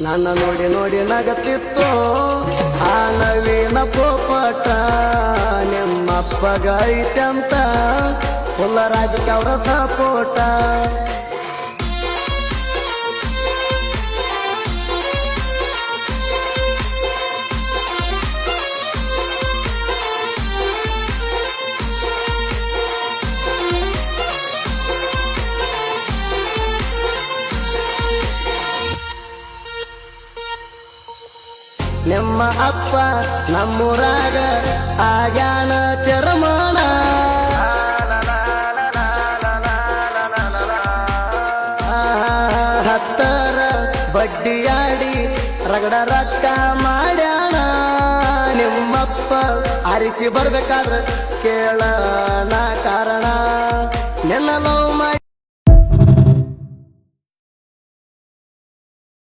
ನನ್ನ ನೋಡಿ ನೋಡಿ ನಗತಿತ್ತು. ಆ ನವೀನ ಪೋಪಟ ನಿಮ್ಮಪ್ಪಗ ಹುಲ್ಲ ರಾಜಕ್ಕೆ ಅವರ ಸಪೋಟ ನಿಮ್ಮ ಅಪ್ಪ ನಮ್ಮೂರಾಗ ಆಗ್ಯಾನ ಚರಮಾನ. ಹತ್ತರ ಬಡ್ಡಿಯಾಡಿ ರಗಡ ರಕ್ಕ ಮಾಡ್ಯಾಣ ನಿಮ್ಮಪ್ಪ ಅರಿಸಿ ಬರ್ಬೇಕಾದ್ರೆ ಕೇಳಣ ಕಾರಣ. ನಿನ್ನ ಲವ್ ಮಾಡಿ